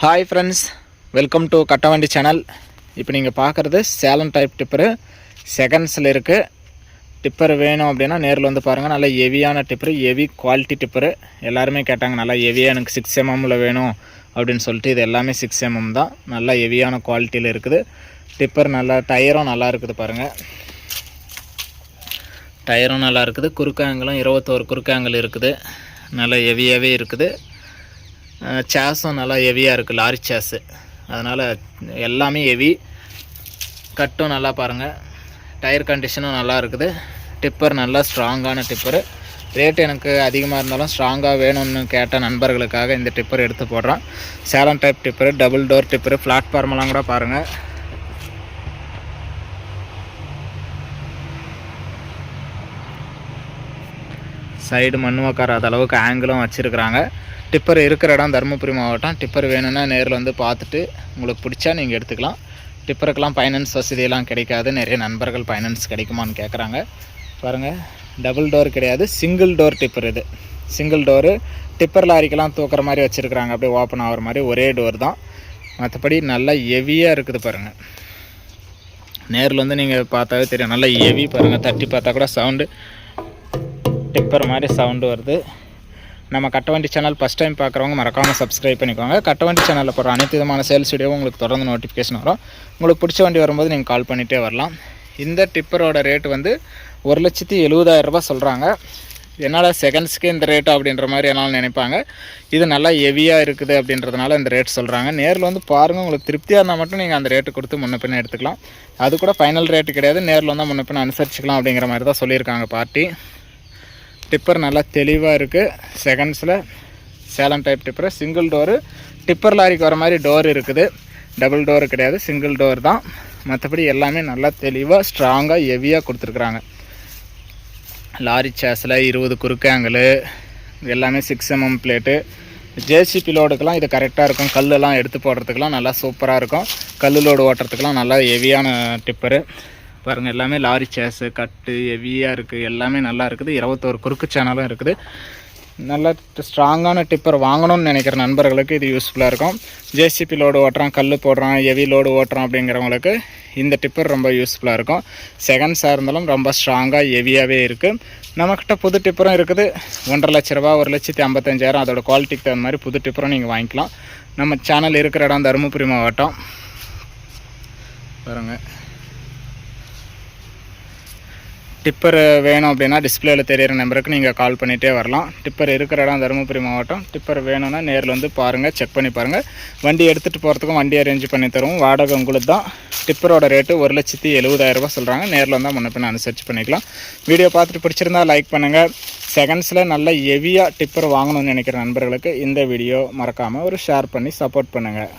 Hi friends welcome to Kattavandi channel இப்போ நீங்கள் பார்க்குறது சேலம் டைப் டிப்பரு செகண்ட்ஸில் இருக்குது டிப்பர் வேணும் அப்படின்னா நேரில் வந்து பாருங்கள் நல்ல ஹெவியான டிப்பரு ஹெவி குவாலிட்டி டிப்பரு எல்லாருமே கேட்டாங்க நல்லா ஹெவியாக எனக்கு சிக்ஸ் எம்எம்மில் வேணும். அப்படின்னு சொல்லிட்டு இது எல்லாமே சிக்ஸ் எம்எம் தான். நல்லா ஹெவியான குவாலிட்டியில் இருக்குது. டிப்பர் நல்லா டயரும் நல்லா இருக்குது பாருங்கள் டயரும் நல்லா இருக்குது. குறுக்காங்கலும் இருபத்தோரு குறுக்காங்கல் இருக்குது. நல்லா ஹெவியாகவே இருக்குது. சேஸும் நல்லா ஹெவியாக இருக்குது லாரி சேஸு அதனால் எல்லாமே ஹெவி கட்டும் நல்லா பாருங்கள் டயர் கண்டிஷனும் நல்லா இருக்குது. டிப்பர் நல்லா ஸ்ட்ராங்கான டிப்பரு ரேட் எனக்கு அதிகமாக இருந்தாலும் ஸ்ட்ராங்காக வேணும்னு கேட்ட நண்பர்களுக்காக இந்த டிப்பர் எடுத்து போடுறோம் Salem type tipper double door tipper பிளாட்ஃபார்மெல்லாம் கூட பாருங்கள் சைடு மண் உக்காராத அளவுக்கு ஆங்கிளும் வச்சுருக்குறாங்க. டிப்பர் இருக்கிற இடம் தருமபுரி மாவட்டம். டிப்பர் வேணும்னா நேரில் வந்து பார்த்துட்டு உங்களுக்கு பிடிச்சா நீங்கள் எடுத்துக்கலாம். டிப்பருக்கெல்லாம் ஃபைனான்ஸ் வசதியெல்லாம் கிடைக்காது. நிறைய நண்பர்கள் ஃபைனான்ஸ் கிடைக்குமான்னு கேட்குறாங்க பாருங்கள் டபுள் டோர் கிடையாது சிங்கிள் டோர் டிப்பர் இது. சிங்கிள் டோரு டிப்பர் லாரிக்கெல்லாம் தூக்குற மாதிரி வச்சுருக்குறாங்க. அப்படியே ஓப்பன் ஆகிற மாதிரி ஒரே டோர் தான். மற்றபடி நல்லா ஹெவியாக இருக்குது பாருங்கள் நேரில் வந்து நீங்கள் பார்த்தாவே தெரியும். நல்லா ஹெவி பாருங்கள் தட்டி பார்த்தா கூட சவுண்டு டிப்பர் மாதிரி சவுண்டு வருது. நம்ம கட்டவண்டி சேனல் ஃபஸ்ட் டைம் பார்க்குறவங்க மறக்காமல் சப்ஸ்கிரைப் பண்ணிக்கோங்க. கட்டவண்டி சேனலில் போகிற அனைத்து விதமான சேல்ஸ் வீடியோவும் உங்களுக்கு தொடர்ந்து நோட்டிஃபிகேஷன் வரும். உங்களுக்கு பிடிச்ச வண்டி வரும்போது நீங்கள் கால் பண்ணிகிட்டே வரலாம். இந்த டிப்பரோட ரேட் வந்து ஒரு லட்சத்தி எழுபதாயிரரூபா சொல்கிறாங்க என்னால் செகண்ட்ஸ்க்கு இந்த ரேட்டு அப்படின்ற மாதிரி என்னால் நினைப்பாங்க. இது நல்லா ஹெவியாக இருக்குது அப்படின்றதுனால இந்த ரேட் சொல்கிறாங்க நேரில் வந்து பாருங்கள் உங்களுக்கு திருப்தியாக இருந்தால் மட்டும் நீங்கள் அந்த ரேட்டு கொடுத்து முன்ன பின்ன எடுத்துக்கலாம். அது கூட ஃபைனல் ரேட்டு கிடையாது. நேரில் வந்தால் முன்ன பின்ன அனுசரிச்சிக்கலாம் அப்படிங்கிற மாதிரி தான் சொல்லியிருக்காங்க பார்ட்டி டிப்பர் நல்லா தெளிவாக இருக்குது செகண்ட்ஸில் Salem type tipper. Single door tipper லாரிக்கு வர மாதிரி டோர் இருக்குது. டபுள் டோர் கிடையாது. சிங்கிள் டோர் தான். மற்றபடி எல்லாமே நல்லா தெளிவாக ஸ்ட்ராங்காக ஹெவியாக கொடுத்துருக்குறாங்க. லாரி சேஸில் இருபது குறுக்காங்கல் எல்லாமே சிக்ஸ் எம்எம் பிளேட்டு ஜேசிபி லோடுக்கெலாம் இது கரெக்டாக இருக்கும். கல்லெல்லாம் எடுத்து போடுறதுக்கெலாம் நல்லா சூப்பராக இருக்கும். கல் லோடு ஓட்டுறதுக்கெலாம் நல்லா ஹெவியான டிப்பரு பாருங்கள் எல்லாமே லாரி சேஸு கட்டு ஹெவியாக இருக்குது எல்லாமே நல்லா இருக்குது. இருபத்தோரு குறுக்கு சேனலும் இருக்குது. நல்ல ஸ்ட்ராங்கான டிப்பர் வாங்கணும்னு நினைக்கிற நண்பர்களுக்கு இது யூஸ்ஃபுல்லாக இருக்கும். ஜேசிபி லோடு ஓட்டுறான் கல் போடுறான் ஹெவி லோடு ஓட்டுறான் அப்படிங்கிறவங்களுக்கு இந்த டிப்பர் ரொம்ப யூஸ்ஃபுல்லாக இருக்கும். செகண்ட்ஸாக இருந்தாலும் ரொம்ப ஸ்ட்ராங்காக ஹெவியாகவே இருக்குது நம்மக்கிட்ட புது டிப்பரும் இருக்குது. ஒன்றரை லட்ச ரூபா ஒரு லட்சத்தி ஐம்பத்தஞ்சாயிரம் அதோட குவாலிட்டிக்கு தகுந்த மாதிரி புது டிப்பரும் நீங்கள் வாங்கிக்கலாம். நம்ம சேனல் இருக்கிற இடம் தருமபுரி மாவட்டம். பாருங்கள் டிப்பர் வேணும் அப்படின்னா டிஸ்பிளேயில் தெரியிற நம்பருக்கு நீங்கள் கால் பண்ணிகிட்டே வரலாம். டிப்பர் இருக்கிற இடம் தருமபுரி மாவட்டம். டிப்பர் வேணும்னா நேரில் வந்து பாருங்கள் செக் பண்ணி பாருங்கள் வண்டி எடுத்துகிட்டு போகிறதுக்கும் வண்டி அரேஞ்ச் பண்ணி தருவோம். வாடகை உங்களுக்கு தான். டிப்பரோட ரேட்டு ஒரு லட்சத்தி எழுபதாயிரரூபா சொல்கிறாங்க நேரில் வந்தால் முன்ன பின்ன அனுசரிச்சு பண்ணிக்கலாம். வீடியோ பார்த்துட்டு பிடிச்சிருந்தா லைக் பண்ணுங்கள் செகண்ட்ஸில் நல்ல ஹெவியாக டிப்பர் வாங்கணும்னு நினைக்கிற நண்பர்களுக்கு இந்த வீடியோ மறக்காமல் ஒரு ஷேர் பண்ணி சப்போர்ட் பண்ணுங்கள்